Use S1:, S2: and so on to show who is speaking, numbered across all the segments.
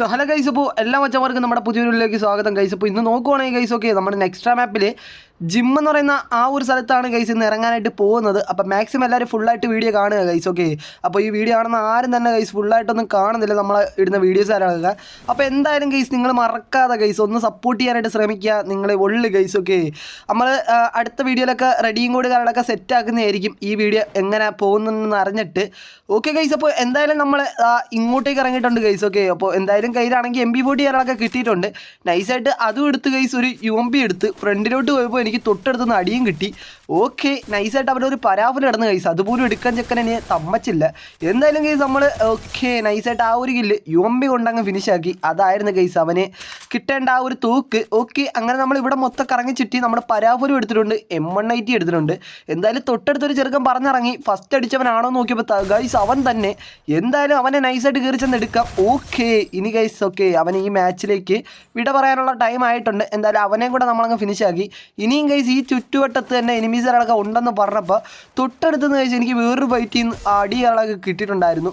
S1: So hello guys ഇപ്പോൾ എല്ലാ മച്ചന്മാർക്കും നമ്മുടെ പുതിയൊരുള്ളിലേക്ക് സ്വാഗതം ഗൈസ് ഇപ്പോൾ ഇന്ന് നോക്കുവാണെങ്കിൽ ഗൈസ് ഓക്കെ നമ്മുടെ നെക്സ്ട്രാ മാപ്പിൽ ജിം എന്ന് പറയുന്ന ആ ഒരു സ്ഥലത്താണ് ഗൈസ് ഇന്ന് ഇറങ്ങാനായിട്ട് പോകുന്നത്. അപ്പോൾ മാക്സിമം എല്ലാവരും ഫുള്ളായിട്ട് വീഡിയോ കാണുക ഗൈസ് ഓക്കെ അപ്പോൾ ഈ വീഡിയോ കാണുന്ന ആരും തന്നെ ഗൈസ് ഫുള്ളായിട്ടൊന്നും കാണുന്നില്ല. നമ്മൾ ഇടുന്ന വീഡിയോസ് ആരാളുക അപ്പോൾ എന്തായാലും ഗൈസ് നിങ്ങൾ മറക്കാതെ ഗൈസ് ഒന്ന് സപ്പോർട്ട് ചെയ്യാനായിട്ട് ശ്രമിക്കുക. നിങ്ങൾ ഉള്ളു ഗൈസ് ഓക്കെ നമ്മൾ അടുത്ത വീഡിയോയിലൊക്കെ റെഡിയും കൂടി കാര്യങ്ങളൊക്കെ സെറ്റ് ആക്കുന്നതായിരിക്കും ഈ വീഡിയോ എങ്ങനെ പോകുന്നതെന്ന് അറിഞ്ഞിട്ട്. ഓക്കെ ഗൈസ് അപ്പോൾ എന്തായാലും നമ്മൾ ഇങ്ങോട്ടേക്ക് ഇറങ്ങിയിട്ടുണ്ട് ഗൈസ് ഓക്കെ അപ്പോൾ എന്തായാലും കയ്യിലാണെങ്കിൽ എം ബി ഫോർട്ടി കാര്യങ്ങളൊക്കെ കിട്ടിയിട്ടുണ്ട്. നൈസായിട്ട് അതും എടുത്ത് കൈസ് ഒരു യു എം ബി എടുത്ത് ഫ്രണ്ടിലോട്ട് പോയപ്പോൾ എനിക്ക് തൊട്ടടുത്തുനിന്ന് അടിയും കിട്ടി. ഓക്കെ നൈസായിട്ട് ഒരു പരാഫിൽ കിടന്ന് കൈസ് അതുപോലും എടുക്കാൻ ചെക്കൻ എന്നെ തമ്മച്ചില്ല എന്തായാലും കൈസ് നമ്മൾ ഓക്കെ നൈസായിട്ട് ആ ഒരു കില്ല് യു എം ബി കൊണ്ടങ്ങ് ഫിനിഷ് ആക്കി. അതായിരുന്നു കൈസ് അവന് കിട്ടേണ്ട ആ ഒരു തൂക്ക്. ഓക്കെ അങ്ങനെ നമ്മൾ ഇവിടെ മൊത്തം കറങ്ങി ചുറ്റി നമ്മുടെ പരാഫലും എടുത്തിട്ടുണ്ട്. എം വൺ ടി എടുത്തിട്ടുണ്ട്. എന്തായാലും തൊട്ടടുത്തൊരു ചെറുക്കൻ പറഞ്ഞിറങ്ങി. ഫസ്റ്റ് അടിച്ചവനാണോ നോക്കിയപ്പോൾ ഗൈസ് അവൻ തന്നെ. എന്തായാലും അവനെ നൈസായിട്ട് കയറി ചെന്ന് എടുക്കാം ഓക്കെ ഇനി ഗൈസ് ഓക്കെ അവൻ ഈ മാച്ചിലേക്ക് വിട പറയാനുള്ള ടൈം ആയിട്ടുണ്ട്. എന്തായാലും അവനെ കൂടെ നമ്മളങ്ങ് ഫിനിഷ് ആക്കി. ഇനിയും ഗൈസ് ഈ ചുറ്റുവട്ടത്ത് തന്നെ എനിമീസുകളൊക്കെ ഉണ്ടെന്ന് പറഞ്ഞപ്പോൾ തൊട്ടടുത്ത് കഴിച്ച് എനിക്ക് വേറൊരു ഫൈറ്റിൽ നിന്ന് അടികളൊക്കെ കിട്ടിയിട്ടുണ്ടായിരുന്നു.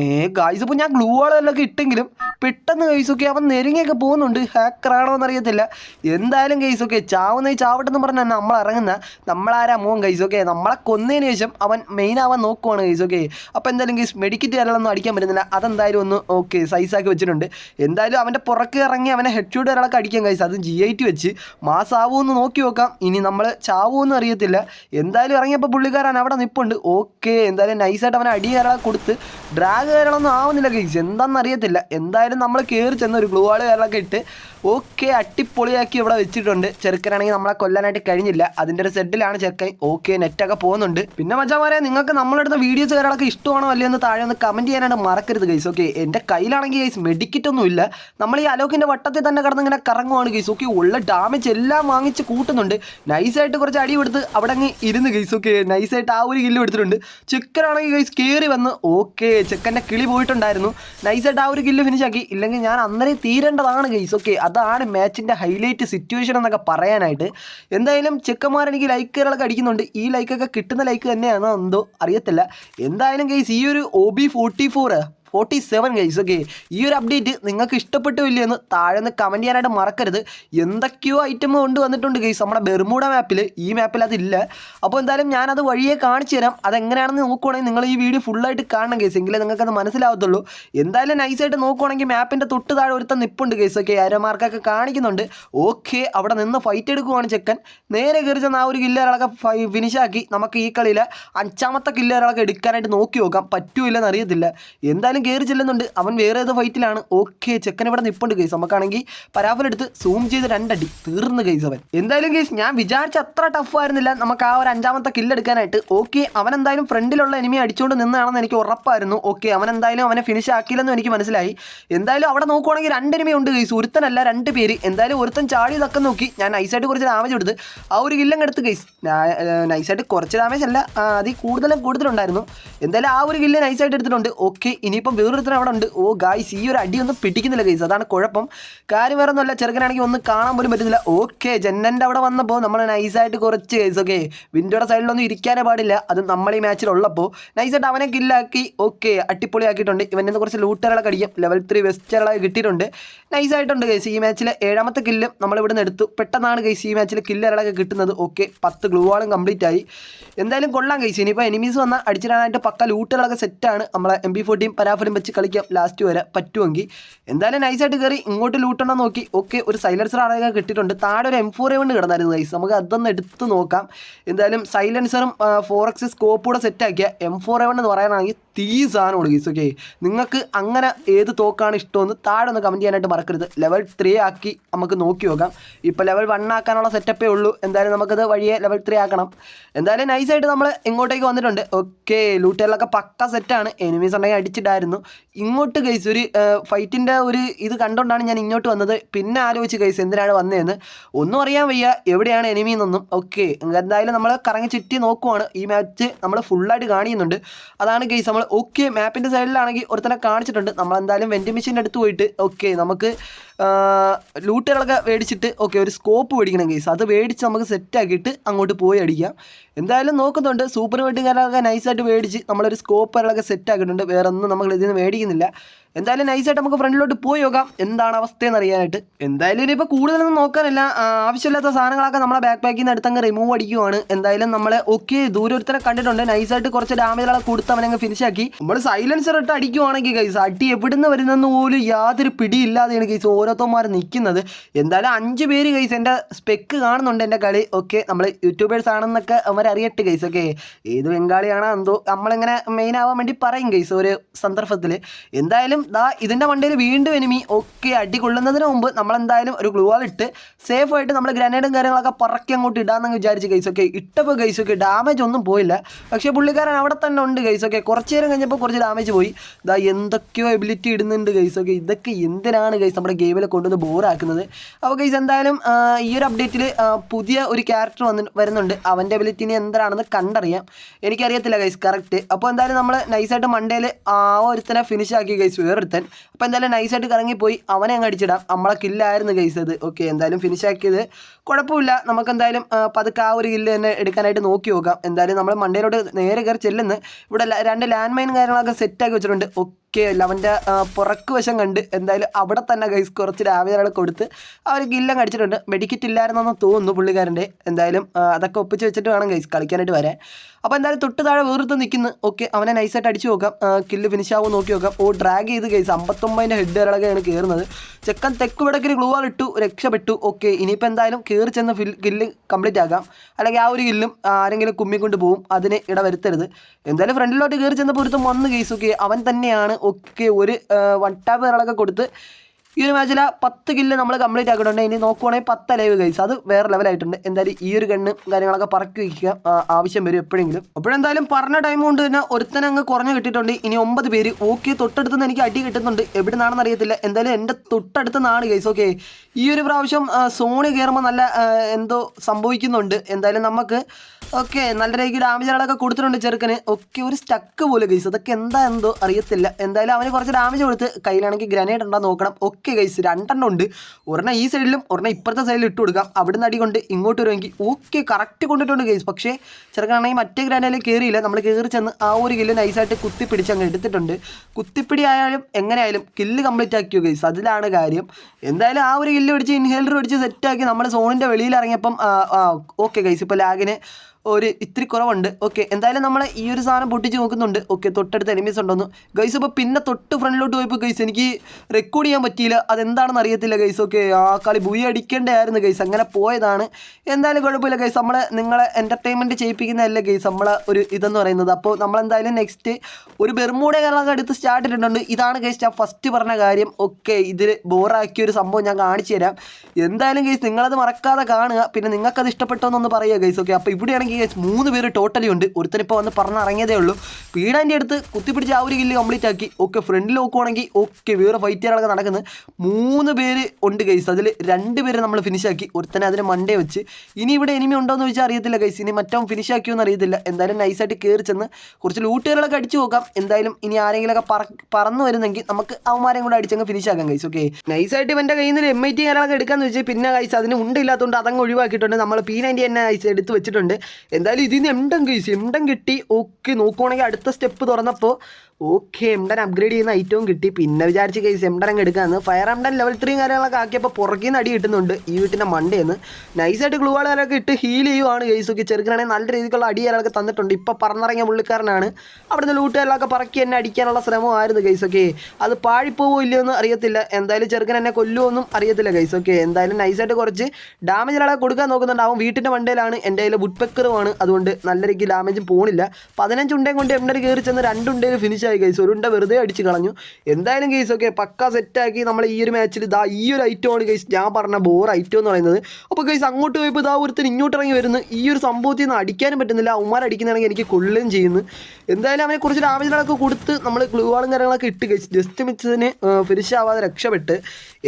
S1: ഏ ഗായ്സ് ഇപ്പോൾ ഞാൻ ഗ്ലൂ ആളെല്ലാം ഇട്ടെങ്കിലും പെട്ടെന്ന് കേസൊക്കെ അവൻ നെരുങ്ങിയൊക്കെ പോകുന്നുണ്ട്. ഹാക്കറാണോ എന്നറിയത്തില്ല എന്തായാലും കേസൊക്കെ ചാവുന്ന ചാവട്ടെന്ന് പറഞ്ഞാൽ നമ്മൾ ഇറങ്ങുന്ന നമ്മളാരാ മോൻ ഗൈസൊക്കെ നമ്മളെ കൊന്നതിന് ശേഷം അവൻ മെയിൻ ആവാൻ നോക്കുവാണ് ഗൈസൊക്കെ അപ്പോൾ എന്തായാലും കേസ് മെഡിക്കറ്റ് കാര്യങ്ങളൊന്നും അടിക്കാൻ പറ്റുന്നില്ല. അതെന്തായാലും ഒന്ന് ഓക്കെ സൈസാക്കി വെച്ചിട്ടുണ്ട്. എന്തായാലും അവന്റെ പുറക്ക് ഇറങ്ങി അവനെ ഹെഡ് ഷൂട്ട് ഒരാളൊക്കെ അടിക്കാൻ കഴിച്ചു അതും ജി ഐ ടി വെച്ച്. മാസാവുമെന്ന് നോക്കി നോക്കാം. ഇനി നമ്മൾ ചാവുമെന്ന് അറിയത്തില്ല. എന്തായാലും ഇറങ്ങിയപ്പോൾ പുള്ളിക്കാരൻ അവിടെ നിപ്പുണ്ട്. ഓക്കെ എന്തായാലും നൈസായിട്ട് അവനെ അടി കയറാൻ കൊടുത്ത്. ഡ്രാഗ് കയറണമെന്നും ആവുന്നില്ല ഗെയ്സ് എന്താണെന്ന് അറിയത്തില്ല എന്തായാലും നമ്മൾ കയറി ചെന്ന് ഒരു ഗ്ലൂ വാൾ കയറലൊക്കെ ഇട്ട് ഓക്കെ അട്ടിപ്പൊളിയാക്കി ഇവിടെ വെച്ചിട്ടുണ്ട്. ചെറുക്കനാണെങ്കിൽ നമ്മളെ കൊല്ലാനായിട്ട് കഴിഞ്ഞില്ല. അതിന്റെ ഒരു സെഡിലാണ് ചെറുക്കൻ. ഓക്കെ നെറ്റൊക്കെ പോകുന്നുണ്ട്. പിന്നെ മച്ചാമാരെ നിങ്ങൾക്ക് നമ്മളെടുത്ത വീഡിയോസ് കാര്യങ്ങളൊക്കെ ഇഷ്ടമാണോ അല്ലേ എന്ന് താഴെ ഒന്ന് കമന്റ് ചെയ്യാനായിട്ട് മറക്കരുത് ഗൈസ് ഓക്കെ എന്റെ കയ്യിലാണെങ്കിൽ ഗൈസ് മെഡിക്കറ്റ് ഒന്നും ഇല്ല. നമ്മൾ ഈ അലോക്കിന്റെ വട്ടത്തിൽ തന്നെ കിടന്ന് ഇങ്ങനെ കറങ്ങുവാണ് ഗൈസ് ഓക്കെ ഉള്ള ഡാമേജ് എല്ലാം വാങ്ങിച്ച് കൂട്ടുന്നുണ്ട്. നൈസായിട്ട് കുറച്ച് അടി കൊടുത്ത് അവിടെ അങ്ങ് ഇരുന്ന് ഗൈസ് ഓക്കെ നൈസായിട്ട് ആ ഒരു കില്ല് എടുത്തിട്ടുണ്ട്. ചെക്കനാണെങ്കിൽ ഗൈസ് കയറി വന്ന് ഓക്കെ ചെക്കന്റെ കിളി പോയിട്ടുണ്ടായിരുന്നു. നൈസായിട്ട് ആ ഒരു കില്ല് ഫിനിഷ് ആക്കി. ഇല്ലെങ്കിൽ ഞാൻ അന്നേരം തീരേണ്ടതാണ് ഗൈസ് ഓക്കെ അതാണ് മാച്ചിന്റെ ഹൈലൈറ്റ് സിറ്റുവേഷൻ എന്നൊക്കെ പറയാനായിട്ട്. എന്തായാലും ചെക്കന്മാർ എനിക്ക് ലൈക്കുകളൊക്കെ അടിക്കുന്നുണ്ട്. ഈ ലൈക്കൊക്കെ കിട്ടുന്ന ലൈക്ക് തന്നെയാണോ എന്തോ അറിയത്തില്ല. എന്തായാലും കേസ് ഈ ഒരു O B forty four forty seven guys okay ഈ ഒരു അപ്ഡേറ്റ് നിങ്ങൾക്ക് ഇഷ്ടപ്പെട്ടോ ഇല്ലയോ എന്ന് താഴെ നിന്ന് കമന്റ് ചെയ്യാനായിട്ട് മറക്കരുത്. എന്തൊക്കെയോ ഐറ്റം കൊണ്ടുവന്നിട്ടുണ്ട് ഗൈസ് നമ്മുടെ ബെർമൂഡ മാപ്പിൽ ഈ മാപ്പിൽ അതില്ല. അപ്പോൾ എന്തായാലും ഞാനത് വഴിയെ കാണിച്ചു തരാം. അതെങ്ങനെയാണെന്ന് നോക്കുവാണെങ്കിൽ നിങ്ങൾ ഈ വീഡിയോ ഫുള്ളായിട്ട് കാണണം ഗൈസ് എങ്കിലേ നിങ്ങൾക്ക് അത് മനസ്സിലാവത്തുള്ളൂ. എന്തായാലും നൈസായിട്ട് നോക്കുവാണെങ്കിൽ മാപ്പിന്റെ തൊട്ട് താഴെ ഒരുത്തൻ നിപ്പുണ്ട് ഗൈസ് ഓക്കെ ആരോമാർക്കൊക്കെ കാണിക്കുന്നുണ്ട്. ഓക്കെ അവിടെ നിന്ന് ഫൈറ്റ് എടുക്കുവാണ് ചെക്കൻ. നേരെ കയറി ചെന്ന് ആ ഒരു കില്ലറുകളൊക്കെ ഫിനിഷാക്കി നമുക്ക് ഈ കളിയിൽ അഞ്ചാമത്തെ കില്ലറുകളൊക്കെ എടുക്കാനായിട്ട് നോക്കി നോക്കാം. പറ്റൂല്ലെന്ന് അറിയത്തില്ല. എന്തായാലും കയറി ചെല്ലുന്നുണ്ട്. അവൻ വേറെ ഏതോ ഫൈറ്റിലാണ് ഓക്കെ ചെക്കൻ ഇവിടെ നിപ്പുണ്ട് കേസ് നമുക്കാണെങ്കിൽ പരാഫലെടുത്ത് സൂം ചെയ്ത് രണ്ടടി തീർന്ന് കേസ് അവൻ. എന്തായാലും കേസ് ഞാൻ വിചാരിച്ച അത്ര ടഫ് ആയിരുന്നില്ല. നമുക്ക് ആ ഒരു അഞ്ചാമത്തെ കില്ല് എടുക്കാനായിട്ട്. ഓക്കെ അവൻ എന്തായാലും ഫ്രണ്ടിലുള്ള എനിമി അടിച്ചുകൊണ്ട് നിന്നാണെന്ന് എനിക്ക് ഉറപ്പായിരുന്നു. ഓക്കെ അവൻ എന്തായാലും അവനെ ഫിനിഷ് ആക്കിയില്ലെന്നും എനിക്ക് മനസ്സിലായി. എന്തായാലും അവിടെ നോക്കുവാണെങ്കിൽ രണ്ട് എനിമി ഉണ്ട് കേസ് ഒരുത്തനല്ല രണ്ട് പേര്. എന്തായാലും ഒരുത്തൻ ചാടി ഇതൊക്കെ നോക്കി ഞാൻ നൈസായിട്ട് കുറച്ച് ഡാമേജ് കൊടുത്ത് ആ ഒരു കില്ലം എടുത്ത് കേസ് നൈസായിട്ട് കുറച്ച് ഡാമേജ് അല്ല അതിൽ കൂടുതലും കൂടുതലുണ്ടായിരുന്നു. എന്തായാലും ആ ഒരു കില്ല് നൈസായിട്ട് എടുത്തിട്ടുണ്ട്. ഓക്കെ ഇനിയിപ്പം വേറൊരുത്തരം അവിടെ ഉണ്ട്. ഓ ഗായ്സ് ഈ ഒരു അടി ഒന്നും പിടിക്കുന്നില്ല ഗൈസ് അതാണ് കുഴപ്പം. കാര്യം വേറെ ഒന്നുമല്ല ചെറുക്കനാണെങ്കിൽ ഒന്നും കാണാൻ പോലും പറ്റുന്നില്ല. ഓക്കെ ജെന്നന്റെ അവിടെ വന്നപ്പോൾ നമ്മൾ നൈസായിട്ട് കുറച്ച് ഗൈസ് ഓക്കെ വിൻഡോയുടെ സൈഡിലൊന്നും ഇരിക്കാനേ പാടില്ല. അത് നമ്മൾ ഈ മാച്ചിലുള്ളപ്പോൾ നൈസായിട്ട് അവനെ കില്ലാക്കി ഓക്കെ അടിപൊളിയാക്കിയിട്ടുണ്ട്. ഇവന്റെ കുറച്ച് ലൂട്ടറുകളൊക്കെ അടിക്കും. ലെവൽ ത്രീ വെസ്റ്റുകളൊക്കെ കിട്ടിയിട്ടുണ്ട്. നൈസായിട്ടുണ്ട് ഗൈസ് ഈ മാച്ചിൽ ഏഴാമത്തെ കില്ലും നമ്മൾ ഇവിടുന്ന് എടുത്തു. പെട്ടെന്നാണ് ഗൈസ് ഈ മാച്ചിൽ കില്ലറുകളൊക്കെ കിട്ടുന്നത്. ഓക്കെ പത്ത് ഗ്ലൂവാളും കംപ്ലീറ്റ് ആയി. എന്തായാലും കൊള്ളാം ഗൈസ് ഇനിയിപ്പോൾ എനിമീസ് വന്നാൽ അടിച്ചിടാനായിട്ട് പക്ക ലൂട്ടുകളൊക്കെ സെറ്റാണ് നമ്മളെ എം ബി ഫോർട്ടിയും പരാഫലും വെച്ച് കളിക്കാം. ലാസ്റ്റ് വരെ പറ്റുമെങ്കിൽ. എന്തായാലും നൈസായിട്ട് കയറി ഇങ്ങോട്ട് ലൂട്ടണം നോക്കി. ഓക്കെ ഒരു സൈലൻസർ ആണെങ്കിൽ കിട്ടിയിട്ടുണ്ട്. താഴെ ഒരു എം ഫോർ എവൺ കിടന്നായിരുന്നു ഗൈസ് നമുക്ക് അതൊന്ന് എടുത്ത് നോക്കാം. എന്തായാലും സൈലൻസറും ഫോർ എക്സ് സ്കോപ്പ് കൂടെ സെറ്റാക്കിയ എം ഫോർ എവൺ എന്ന് പറയാനാണെങ്കിൽ തീ സാധനമാണ് ഗൈസ് ഓക്കെ നിങ്ങൾക്ക് അങ്ങനെ ഏത് തോക്കാണ് ഇഷ്ടമെന്ന് താഴെ ഒന്ന് കമന്റ് ചെയ്യാനായിട്ട് മറക്കരുത്. ലെവൽ ത്രീ ആക്കി നമുക്ക് നോക്കി നോക്കാം. ഇപ്പോൾ ലെവൽ വൺ ആക്കാനുള്ള സെറ്റപ്പേ ഉള്ളൂ. എന്തായാലും നമുക്കത് വഴിയെ ലെവൽ ത്രീ ആക്കണം. എന്തായാലും നൈസായിട്ട് നമ്മൾ ഇങ്ങോട്ടേക്ക് വന്നിട്ടുണ്ട്. ഓക്കെ ലൂട്ടേലൊക്കെ പക്ക സെറ്റാണ് എനിമീസ് ഉണ്ടെങ്കിൽ അടിച്ചിട്ടായിരുന്നു ഇങ്ങോട്ട് ഗൈസ് ഒരു ഫൈറ്റിന്റെ ഒരു ഇത് കണ്ടുകൊണ്ടാണ് ഞാൻ ഇങ്ങോട്ട് വന്നത്. പിന്നെ ആലോചിച്ച് ഗൈസ് എന്തിനാണ് വന്നതെന്ന് ഒന്നും അറിയാൻ വയ്യ എവിടെയാണ് എനിമി എന്നൊന്നും. ഓക്കെ എന്തായാലും നമ്മൾ കറങ്ങി ചുറ്റി നോക്കുവാണ്. ഈ മാച്ച് നമ്മൾ ഫുള്ളായിട്ട് കാണിക്കുന്നുണ്ട്. അതാണ് ഗൈസ് നമ്മൾ ഓക്കെ മാപ്പിന്റെ സൈഡിലാണെങ്കിൽ ഒരുത്തനെ കാണിച്ചിട്ടുണ്ട്. നമ്മൾ എന്തായാലും മെഷീന്റെ അടുത്ത് പോയിട്ട് ഓക്കെ നമുക്ക് ലൂട്ടുകളൊക്കെ മേടിച്ചിട്ട് ഓക്കെ ഒരു സ്കോപ്പ് മേടിക്കണം കേസ് അത് മേടിച്ച് നമുക്ക് സെറ്റാക്കിയിട്ട് അങ്ങോട്ട് പോയി അടിക്കാം. എന്തായാലും നോക്കുന്നുണ്ട്. സൂപ്പർ വെട്ടുകാരൊക്കെ നൈസായിട്ട് മേടിച്ച് നമ്മളൊരു സ്കോപ്പുകളൊക്കെ സെറ്റാക്കിയിട്ടുണ്ട് വേറെ ഒന്നും നമ്മൾ ഇതിൽ നിന്ന് മേടിക്കുന്നില്ല. എന്തായാലും നൈസായിട്ട് നമുക്ക് ഫ്രണ്ടിലോട്ട് പോയി നോക്കാം. എന്താണ് അവസ്ഥയെന്ന് അറിയാനായിട്ട്. എന്തായാലും ഇനിയിപ്പോൾ കൂടുതലൊന്നും നോക്കാനില്ല. ആവശ്യമില്ലാത്ത സാധനങ്ങളൊക്കെ നമ്മളെ ബാക്ക് പാക്കിൽ നിന്ന് അടുത്തങ്ങ് റിമൂവ് അടിക്കുവാണ്. എന്തായാലും നമ്മൾ ഓക്കെ ദൂരൊരുത്തരെ കണ്ടിട്ടുണ്ട്. നൈസായിട്ട് കുറച്ച് ഡാമേജുകളൊക്കെ കൊടുത്ത് അവനങ്ങ് ഫിനിഷ് ആക്കി. നമ്മൾ സൈലൻസർ ഇട്ട് അടിക്കുവാണെങ്കിൽ കൈസ് അടി എവിടുന്ന് വരുന്നെന്ന് പോലും യാതൊരു പിടിയില്ലാതെയാണ് കൈസ് ഓരോരുത്തന്മാർ നിൽക്കുന്നത് എന്തായാലും അഞ്ച് പേര് കൈസ് എന്റെ സ്പെക്ക് കാണുന്നുണ്ട് എന്റെ കളി. ഓക്കെ നമ്മൾ യൂട്യൂബേഴ്സ് ആണെന്നൊക്കെ അവരറിയട്ടെ കൈസ് ഓക്കെ ഏത് ബംഗാളിയാണോ എന്തോ നമ്മളിങ്ങനെ മെയിൻ ആവാൻ വേണ്ടി പറയും കൈസ് ഒരു സന്ദർഭത്തിൽ എന്തായാലും ദാ ഇതിന്റെ വണ്ടിയിൽ വീണ്ടും എനിമി ഓക്കെ അടി കൊള്ളുന്നതിന് മുമ്പ് നമ്മളെന്തായാലും ഒരു ഗ്ലൂ ഇട്ട് സേഫ് ആയിട്ട് നമ്മൾ ഗ്രനേഡും കാര്യങ്ങളൊക്കെ പറക്കി അങ്ങോട്ട് ഇടാമെന്ന് വിചാരിച്ച് കൈസ് ഒക്കെ ഇട്ടപ്പോൾ കൈസ് ഒക്കെ ഡാമേജ് ഒന്നും പോയില്ല. പക്ഷേ പുള്ളിക്കാരൻ അവിടെ തന്നെ ഉണ്ട് കൈസ് ഒക്കെ കുറച്ച് നേരം കഴിഞ്ഞപ്പോൾ കുറച്ച് ഡാമേജ് പോയി. ദാ എന്തൊക്കെയോ എബിലിറ്റി ഇടുന്നുണ്ട് കൈസ് ഒക്കെ ഇതൊക്കെ എന്തിനാണ് കൈസ് നമ്മുടെ ഗെയിമിൽ കൊണ്ടുവന്ന് ബോറാക്കുന്നത് അപ്പോൾ കൈസ് എന്തായാലും ഈ ഒരു അപ്ഡേറ്റിൽ പുതിയ ഒരു ക്യാരക്ടർ വന്ന് വരുന്നുണ്ട്. അവന്റെ എബിലിറ്റി ഇനി എന്താണെന്ന് കണ്ടറിയാം. എനിക്കറിയത്തില്ല ഗൈസ് കറക്റ്റ് അപ്പോൾ എന്തായാലും നമ്മൾ നൈസായിട്ട് മണ്ടേൽ ആ ഒരുത്തനെ ഫിനിഷ് ആക്കി ഗൈസ് വേറൊരുത്തൻ. അപ്പോൾ എന്തായാലും നൈസായിട്ട് കറങ്ങിപ്പോയി. അവനെ അങ്ങ് അടിച്ചിടാം. നമ്മളെ കില്ലായിരുന്നു ഗൈസ് അത്. ഓക്കെ എന്തായാലും ഫിനിഷ് ആക്കിയത്. കുഴപ്പമില്ല. നമുക്ക് എന്തായാലും പതുക്കെ ആ ഒരു കില്ല് തന്നെ എടുക്കാനായിട്ട് നോക്കി നോക്കാം. എന്തായാലും നമ്മൾ മണ്ടയിലോട്ട് നേരെ കയറി ചെല്ലുന്നു. ഇവിടെ രണ്ട് ലാൻഡ് മൈൻ കാര്യങ്ങളൊക്കെ സെറ്റാക്കി വെച്ചിട്ടുണ്ട്. ഓക്കെ അവന്റെ പുറക്ക് വശം കണ്ട് എന്തായാലും അവിടെ തന്നെ ഗൈസ് കുറച്ച് രാവിലെ കൊടുത്ത് അവർ ഗില്ലം കടിച്ചിട്ടുണ്ട് മെഡിക്കറ്റ് ഇല്ലായിരുന്നെന്ന് തോന്നുന്നു പുള്ളിക്കാരന്റെ. എന്തായാലും അതൊക്കെ ഒപ്പിച്ച് വെച്ചിട്ട് വേണം ഗൈസ് കളിക്കാനായിട്ട് വരാൻ. അപ്പോൾ എന്തായാലും തൊട്ട് താഴെ വേറിട്ട് നിൽക്കുന്നു. ഓക്കെ അവനെ നൈസായിട്ട് അടിച്ചു നോക്കാം. കില്ല് ഫിനിഷ് ആവും നോക്കി നോക്കാം. ഓ ഡ്രാഗ് ചെയ്ത് ഗൈസ് അമ്പത്തൊമ്പതിന്റെ ഹെഡ് ഇറളൊക്കെയാണ് കയറുന്നത് ചെക്കൻ തെക്ക് വിടക്കൊരു ഗ്ലൂ ഇട്ടു രക്ഷപ്പെട്ടു. ഓക്കെ ഇനിയിപ്പോൾ എന്തായാലും കയറി ചെന്ന് ഫിൽ കില്ല് കംപ്ലീറ്റ് ആക്കാം. അല്ലെങ്കിൽ ആ ഒരു കില്ലും ആരെങ്കിലും കുമ്മിക്കൊണ്ട് പോകും അതിന് ഇടവരുത്തരുത്. എന്തായാലും ഫ്രണ്ടിലോട്ട് കയറി ചെന്നപ്പോൾ ഒരുത്തം വന്ന് ഗൈസ് ഓക്കെ അവൻ തന്നെയാണ് ഓക്കെ ഒരു വൺ ടാപ്പ് ഇറളൊക്കെ കൊടുത്ത് ഈ ഒരു മാച്ചിൽ ആ പത്ത് കില്ല് നമ്മൾ കംപ്ലീറ്റ് ആക്കിയിട്ടുണ്ട്. ഇനി നോക്കുവാണെങ്കിൽ പത്ത് ലൈവ് ഗൈസ് അത് വേറെ ലെവലായിട്ടുണ്ട് എന്തായാലും ഈ ഒരു ഗണ്ണ് കാര്യങ്ങളൊക്കെ പറക്കി വയ്ക്കുക ആവശ്യം വരും എപ്പോഴെങ്കിലും. അപ്പോഴെന്തായാലും പറഞ്ഞ ടൈം കൊണ്ട് തന്നെ ഒരുത്തനെ അങ്ങ് കുറഞ്ഞു കിട്ടിയിട്ടുണ്ട്. ഇനി ഒമ്പത് പേര്. ഓക്കെ തൊട്ടടുത്ത് നിന്ന് എനിക്ക് അടി കിട്ടുന്നുണ്ട്. എവിടെ നിന്നാണെന്ന് അറിയത്തില്ല. എന്തായാലും എന്റെ തൊട്ടടുത്ത് നിന്നാണ് ഗൈസ് ഓക്കെ ഈ ഒരു പ്രാവശ്യം സോണി കയറുമ്പോൾ നല്ല എന്തോ സംഭവിക്കുന്നുണ്ട്. എന്തായാലും നമുക്ക് ഓക്കെ നല്ല രീതിക്ക് ഡാമേജുകളൊക്കെ കൊടുത്തിട്ടുണ്ട് ചെറുക്കന്. ഒക്കെ ഒരു സ്റ്റക്ക് പോലെ ഗൈസ് അതൊക്കെ എന്താ എന്തോ അറിയത്തില്ല. എന്തായാലും അവന് കുറച്ച് ഡാമേജ് കൊടുത്ത് കയ്യിലാണെങ്കിൽ ഗ്രനേഡ് ഉണ്ടോ നോക്കണം. ഓക്കെ ഗൈസ് രണ്ടെണ്ണം ഉണ്ട്. ഒരെണ്ണം ഈ സൈഡിലും ഒരെണ്ണം ഇപ്പുറത്തെ സൈഡിൽ ഇട്ട് കൊടുക്കാം. അവിടുന്ന് അടി കൊണ്ട് ഇങ്ങോട്ട് വരുമെങ്കിൽ ഓക്കെ കറക്റ്റ് കൊണ്ടിട്ടുണ്ട് ഗൈസ് പക്ഷേ ചെറുക്കനാണെങ്കിൽ മറ്റേ ഗ്രനേഡിൽ കയറിയില്ല നമ്മൾ കയറി ചെന്ന് ആ ഒരു കില്ല് നൈസായിട്ട് കുത്തിപ്പിടിച്ച് അങ്ങ് എടുത്തിട്ടുണ്ട്. കുത്തിപ്പിടി ആയാലും എങ്ങനെയായാലും കില്ല് കംപ്ലീറ്റ് ആക്കിയോ ഗൈസ് അതിലാണ് കാര്യം. എന്തായാലും ആ ഒരു കില്ല് പിടിച്ച് ഇൻഹേലർ പിടിച്ച് സെറ്റാക്കി നമ്മൾ സോണിന്റെ വെളിയിൽ ഇറങ്ങിയപ്പം ഓക്കെ ഗൈസ് ഇപ്പോൾ ലാഗിന് ഒരു ഇത്തിരി കുറവുണ്ട്. ഓക്കെ എന്തായാലും നമ്മൾ ഈ ഒരു സാധനം പൊട്ടിച്ച് നോക്കുന്നുണ്ട്. ഓക്കെ തൊട്ടടുത്ത് എനിമീസ് ഉണ്ടെന്ന്. ഗൈസ് ഇപ്പോൾ പിന്നെ തൊട്ട് ഫ്രണ്ടിലോട്ട് പോയപ്പോൾ ഗൈസ് എനിക്ക് റെക്കോർഡ് ചെയ്യാൻ പറ്റിയില്ല. അതെന്താണെന്ന് അറിയത്തില്ല ഗൈസ് ഓക്കെ ആ കളി ബുയി അടിക്കേണ്ടതായിരുന്നു ഗൈസ് അങ്ങനെ പോയതാണ്. എന്തായാലും കുഴപ്പമില്ല ഗൈസ് നമ്മൾ നിങ്ങളെ എന്റർടൈൻമെന്റ് ചെയ്യിപ്പിക്കുന്നതല്ല ഗൈസ് നമ്മളെ ഒരു ഇതെന്ന് പറയുന്നത്. അപ്പോൾ നമ്മളെന്തായാലും നെക്സ്റ്റ് ഒരു ബെർമൂടെ കാരണം എടുത്ത് സ്റ്റാർട്ട് ഇട്ടിട്ടുണ്ട്. ഇതാണ് ഗൈസ് ഞാൻ ഫസ്റ്റ് പറഞ്ഞ കാര്യം. ഓക്കെ ഇതിൽ ബോറാക്കിയ ഒരു സംഭവം ഞാൻ കാണിച്ചു തരാം. എന്തായാലും ഗൈസ് നിങ്ങളത് മറക്കാതെ കാണുക. പിന്നെ നിങ്ങൾക്കത് ഇഷ്ടപ്പെട്ടോ എന്നൊന്ന് പറയുക ഗൈസ് ഓക്കെ അപ്പോൾ ഇവിടെയാണെങ്കിൽ ഗൈസ് മൂന്ന് പേര് ടോട്ടലി ഉണ്ട്. ഒരുത്തനിപ്പോൾ വന്ന് പറഞ്ഞിറങ്ങിയതേ ഉള്ളൂ. പീഡാന്റെ അടുത്ത് കുത്തിപ്പിടിച്ച് ആ ഒരു കില്ല് കംപ്ലീറ്റ് ആക്കി. ഓക്കെ ഫ്രണ്ടിൽ നോക്കുവാണെങ്കിൽ ഓക്കെ വേറെ ഫൈറ്റ് ചെയ്യാനൊക്കെ നടക്കുന്നത് മൂന്ന് പേര് ഉണ്ട് ഗൈസ് അതിൽ രണ്ട് പേര് നമ്മൾ ഫിനിഷ് ആക്കി. ഒരുത്തനെ അതിന് മണ്ടേ വെച്ച്. ഇനി ഇവിടെ എനിമി ഉണ്ടോ എന്ന് ചോദിച്ചാൽ അറിയത്തില്ല ഗൈസ് ഇനി മറ്റവൻ ഫിനിഷ് ആക്കിയോ എന്ന് അറിയത്തില്ല. എന്തായാലും നൈസായിട്ട് കയറി ചെന്ന് കുറച്ച് ലൂട്ടുകളൊക്കെ അടിച്ചു നോക്കാം. എന്തായാലും ഇനി ആരെങ്കിലുമൊക്കെ പറ പറന്നു വരുന്നെങ്കിൽ നമുക്ക് അവന്മാരെയും കൂടെ അടിച്ചങ്ങ് ഫിനിഷ് ആക്കാം ഗൈസ് ഓക്കെ നൈസായിട്ട് ഇവന്റെ കയ്യിൽ നിന്ന് എം ഐ ടി കാര്യങ്ങളൊക്കെ എടുക്കാമെന്ന് വെച്ചാൽ പിന്നെ ഗൈസ് അതിന് ഉണ്ടില്ലാത്തതുകൊണ്ട് അതങ്ങ് ഒഴിവാക്കിയിട്ടുണ്ട്. നമ്മൾ പി നയന്റി തന്നെ ഗൈസ് എടുത്ത് വെച്ചിട്ടുണ്ട്. എന്തായാലും ഇതിൽ നിന്ന് എംഡം എംഡം കിട്ടി. ഓക്കെ നോക്കുവാണെങ്കിൽ അടുത്ത സ്റ്റെപ്പ് തുറന്നപ്പോൾ ഓക്കെ എംഡൻ അപ്ഗ്രേഡ് ചെയ്യുന്ന ഐറ്റവും കിട്ടി. പിന്നെ വിചാരിച്ച് കേസ് എംഡൻ അങ്ങ് എടുക്കാന്ന് ഫയർ എംഡൻ ലെവൽ ത്രീ കാര്യങ്ങളൊക്കെ ആക്കിയപ്പോൾ പുറകിൽ നിന്ന് അടി കിട്ടുന്നുണ്ട് ഈ വീട്ടിന്റെ മണ്ടേന്ന്. നൈസായിട്ട് ഗ്ലൂ ആളുകളൊക്കെ ഇട്ട് ഹീൽ ചെയ്യുവാണ് കേസ് ഒക്കെ ചെറുക്കനാണെങ്കിൽ നല്ല രീതിക്കുള്ള അടി അയാളൊക്കെ തന്നിട്ടുണ്ട്. ഇപ്പോൾ പറന്നിറങ്ങിയ പുള്ളിക്കാരനാണ്. അവിടുന്ന് ലൂട്ടുകാരിലൊക്കെ പറക്കി എന്നെ അടിക്കാനുള്ള ശ്രമമായിരുന്നു കേസൊക്കെ അത് പാഴിപ്പോവോ ഇല്ലയോ എന്ന് അറിയത്തില്ല. എന്തായാലും ചെറുക്കൻ എന്നെ കൊല്ലുമോ അറിയത്തില്ല കേസൊക്കെ എന്തായാലും നൈസായിട്ട് കുറച്ച് ഡാമേജ് ഒരാളെ കൊടുക്കാൻ നോക്കുന്നുണ്ട്. അവൻ വീട്ടിന്റെ മണ്ടയിലാണ് എന്റെ കയ്യിൽ വുഡ് പെക്കറുമാണ് അതുകൊണ്ട് നല്ല രീതിക്ക് ഡാമേജും പോണില്ല. പതിനഞ്ച് ഉണ്ടേ കൊണ്ട് എണ്ണ കയറി ചെന്ന് രണ്ടുണ്ടേൽ ഫിനിഷ് ആയി ഗൈസ് ഒരു വെറുതെ അടിച്ച് കളഞ്ഞു. എന്തായാലും ഗൈസ് ഓക്കെ പക്ക സെറ്റാക്കി നമ്മൾ ഈ ഒരു മാച്ചിൽ ഇതാ ഈ ഒരു ഐറ്റമാണ് ഗൈസ് ഞാൻ പറഞ്ഞ ബോർ ഐറ്റം എന്ന് പറയുന്നത്. അപ്പോൾ ഗൈസ് അങ്ങോട്ട് പോയപ്പോൾ ഇതാ ഒരുത്തൻ ഇങ്ങോട്ട് ഇറങ്ങി വരുന്നു. ഈ ഒരു സംഭവത്തിൽ നിന്ന് അടിക്കാനും പറ്റുന്നില്ല. അവന്മാർ അടിക്കുന്നതാണെങ്കിൽ എനിക്ക് കൊള്ളുകയും ചെയ്യുന്നു. എന്തായാലും അവനെ കുറച്ച് ഡാമേജുകളൊക്കെ കൊടുത്ത് നമ്മൾ ഗ്ലൂവാളും കാര്യങ്ങളൊക്കെ ഇട്ട് ഗൈസ് ജസ്റ്റ് മിച്ചതിന് ഫിനിഷ് ആവാതെ രക്ഷപ്പെട്ട്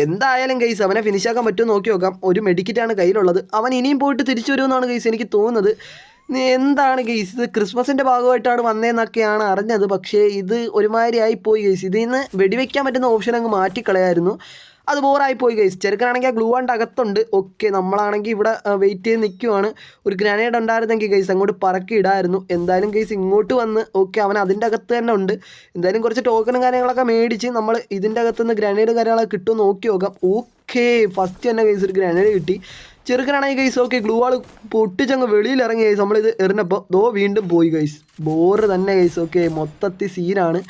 S1: എന്തായാലും ഗൈസ് അവനെ ഫിനിഷ് ആക്കാൻ പറ്റുമോ നോക്കി നോക്കാം. ഒരു മെഡിക്കറ്റാണ് കയ്യിലുള്ളത്. അവൻ ഇനിയും പോയിട്ട് തിരിച്ചു വരുമെന്നാണ് ഗൈസ് എനിക്ക് തോന്നുന്നത്. എന്താണ് ഗെയ്സ്? ഇത് ക്രിസ്മസിന്റെ ഭാഗമായിട്ടാണ് വന്നതെന്നൊക്കെയാണ് അറിഞ്ഞത്. പക്ഷേ ഇത് ഒരുമാതിരി പോയി ഗെയ്സ്. ഇതിൽ നിന്ന് വെടിവെക്കാൻ പറ്റുന്ന ഓപ്ഷൻ അങ്ങ് മാറ്റിക്കളയായിരുന്നു. അത് ബോറായി പോയി ഗൈസ് ചെറുക്കനാണെങ്കിൽ ആ ഗ്ലൂ ആണ്ട് അകത്തുണ്ട്. ഓക്കെ നമ്മളാണെങ്കിൽ ഇവിടെ വെയിറ്റ് ചെയ്ത് നിൽക്കുവാണ്. ഒരു ഗ്രാനേഡ് ഉണ്ടായിരുന്നെങ്കിൽ ഗൈസ് അങ്ങോട്ട് പറക്കി ഇടായിരുന്നു. എന്തായാലും ഗൈസ് ഇങ്ങോട്ട് വന്ന് ഓക്കെ അവൻ അതിന്റെ അകത്ത് തന്നെ ഉണ്ട്. എന്തായാലും കുറച്ച് ടോക്കണും കാര്യങ്ങളൊക്കെ മേടിച്ച് നമ്മൾ ഇതിന്റെ അകത്തുനിന്ന് ഗ്രാനേഡ് കാര്യങ്ങളൊക്കെ കിട്ടുമെന്ന് നോക്കി നോക്കാം. ഓക്കെ ഫസ്റ്റ് തന്നെ ഗൈസ് ഒരു ഗ്രാനേഡ് കിട്ടി. ചെറുക്കനാണെങ്കിൽ ഗൈസ് ഓക്കെ ഗ്ലൂ ആൾ പൊട്ടിച്ചങ്ങ് വെളിയിൽ ഇറങ്ങി ഗൈസ് നമ്മളിത് എറിഞ്ഞപ്പോൾ ദോ വീണ്ടും പോയി ഗൈസ് ബോറ് തന്നെ ഗൈസ് ഓക്കെ മൊത്തത്തിൽ സീനാണ്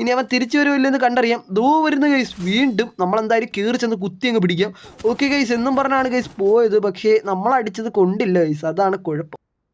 S1: ഇനി അവൻ തിരിച്ചു വരുമില്ലെന്ന് കണ്ടറിയാം. ദോ വരുന്ന ഗൈസ് വീണ്ടും നമ്മളെന്തായാലും കീറി ചെന്ന് കുത്തി അങ്ങ് പിടിക്കാം. ഓക്കെ ഗൈസ് എന്നും പറഞ്ഞാണ് ഗൈസ് പോയത് പക്ഷേ നമ്മളടിച്ചത് കൊണ്ടില്ല ഗൈസ് അതാണ് കുഴപ്പം.